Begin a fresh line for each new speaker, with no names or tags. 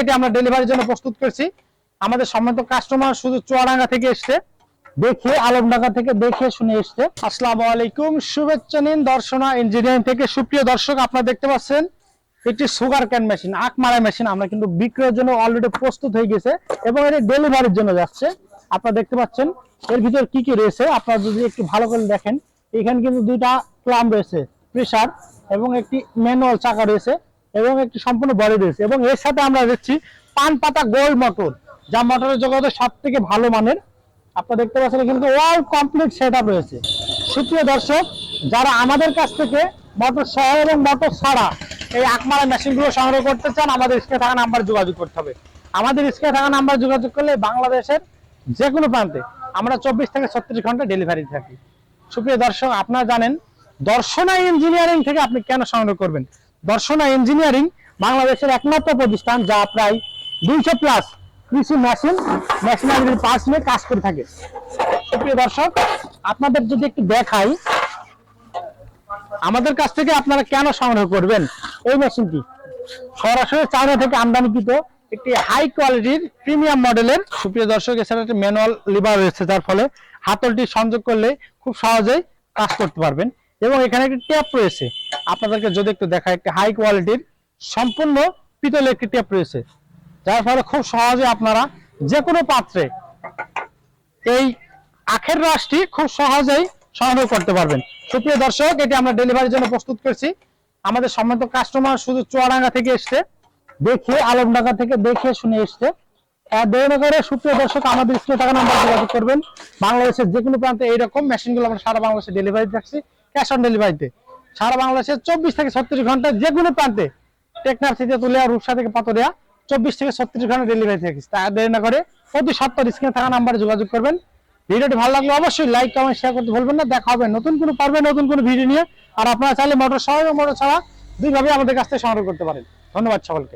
এটি আমরা ডেলিভারির জন্য প্রস্তুত করছি। আমাদের সম্মানিত কাস্টমার শুধু চুয়াডাঙ্গা থেকে এসছে। দেখে আলমডাঙ্গা থেকে দেখে শুনে এসছে। আসসালামু আলাইকুম, শুভেচ্ছা নিন দর্শনা ইঞ্জিনিয়ারিং থেকে। সুপ্রিয় দর্শক, আপনারা দেখতে পাচ্ছেন, একটি সুগার ক্যান মেশিন আখ মারা মেশিন আমরা কিন্তু বিক্রয়ের জন্য অলরেডি প্রস্তুত হয়ে গেছে এবং এটি ডেলিভারির জন্য যাচ্ছে। আপনারা দেখতে পাচ্ছেন, এর ভিতর কি কি রয়েছে? আপনারা যদি একটু ভালো করে দেখেন, এখানে কিন্তু দুইটা ক্লাম রয়েছে প্রেসার এবং একটি ম্যানুয়াল চাকা রয়েছে। এবং একটি সম্পূর্ণ বডি রয়েছে এবং এর সাথে আমরা দেখছি পান পাতা গোল্ড মটর, যা মটরের জগতে সব থেকে ভালো মানের। আপনারা দেখতে পাচ্ছেন কিন্তু অল কমপ্লিট সেট রয়েছে। সুপ্রিয় দর্শক, যারা আমাদের কাছ থেকে মোটর সহ এবং মটর ছাড়া এই আকমারা মেশিনগুলো সংগ্রহ করতে চান, আমাদের স্ক্রিনে থাকা নাম্বার যোগাযোগ করতে হবে। আমাদের স্ক্রিনে থাকা নাম্বার যোগাযোগ করলে বাংলাদেশের যে কোনো প্রান্তে আমরা চব্বিশ থেকে ছত্রিশ ঘণ্টা ডেলিভারি থাকি। সুপ্রিয় দর্শক, আপনারা জানেন দর্শনা ইঞ্জিনিয়ারিং থেকে আপনি কেন সংগ্রহ করবেন? দর্শনা ইঞ্জিনিয়ারিং বাংলাদেশের একমাত্র প্রতিষ্ঠান যা প্রায় দুইশো প্লাস কৃষি মেশিন মেশিনারির পার্টস নিয়ে কাজ করে থাকে। সুপ্রিয় দর্শক, আপনাদের যদি একটু দেখাই, আমাদের কাছ থেকে আপনারা কেন সংগ্রহ করবেন এই মেশিনটি সরাসরি চায়না থেকে আমদানিকৃত একটি হাই কোয়ালিটির প্রিমিয়াম মডেলের সুপ্রিয় দর্শক, এছাড়া একটি ম্যানুয়াল লিভার রয়েছে, যার ফলে হাতলটি সংযোগ করলে খুব সহজেই কাজ করতে পারবেন। এবং এখানে একটি ট্যাপ রয়েছে। আপনাদেরকে যদি একটু দেখা একটি হাই কোয়ালিটির সম্পূর্ণ পিতলের একটি ট্যাপ রয়েছে। যার ফলে খুব সহজে আপনারা যে কোনো পাত্রে এই আখের রসটি খুব সহজেই সংগ্রহ করতে পারবেন। সুপ্রিয় দর্শক, এটি আমরা ডেলিভারির জন্য প্রস্তুত করছি। আমাদের সম্মানিত কাস্টমার শুধু চুয়াডাঙ্গা থেকে এসছে, দেখে, আলমডাঙ্গা থেকে দেখে শুনে এসছে। করে সুপ্রিয় দর্শক, আমাদের স্ক্রিনে টাকা নাম্বার যোগাযোগ করবেন। বাংলাদেশের যে কোনো প্রান্তে এইরকম মেশিনগুলো আমরা সারা বাংলাদেশে ডেলিভারি রাখছি ক্যাশ অন ডেলিভারিতে সারা বাংলাদেশে চব্বিশ থেকে ছত্রিশ ঘণ্টা যে কোনো প্রান্তে টেকনার থেকে তুলে রূপসা থেকে পাতরিয়া, চব্বিশ থেকে ছত্রিশ ঘণ্টা ডেলিভারি থাকি। তা দেরি না করে প্রতি সপ্তাহ স্ক্রিনে থাকা নাম্বারে যোগাযোগ করবেন। ভিডিওটি ভালো লাগলে অবশ্যই লাইক কমেন্ট শেয়ার করতে ভুলবেন না। দেখা হবে নতুন কোনো পারবে, নতুন কোনো ভিডিও নিয়ে। আর আপনারা চাইলে মোটর সহ মোটর ছাড়া দুইভাবে আমাদের কাছ থেকে সংগ্রহ করতে পারেন। ধন্যবাদ সকলকে।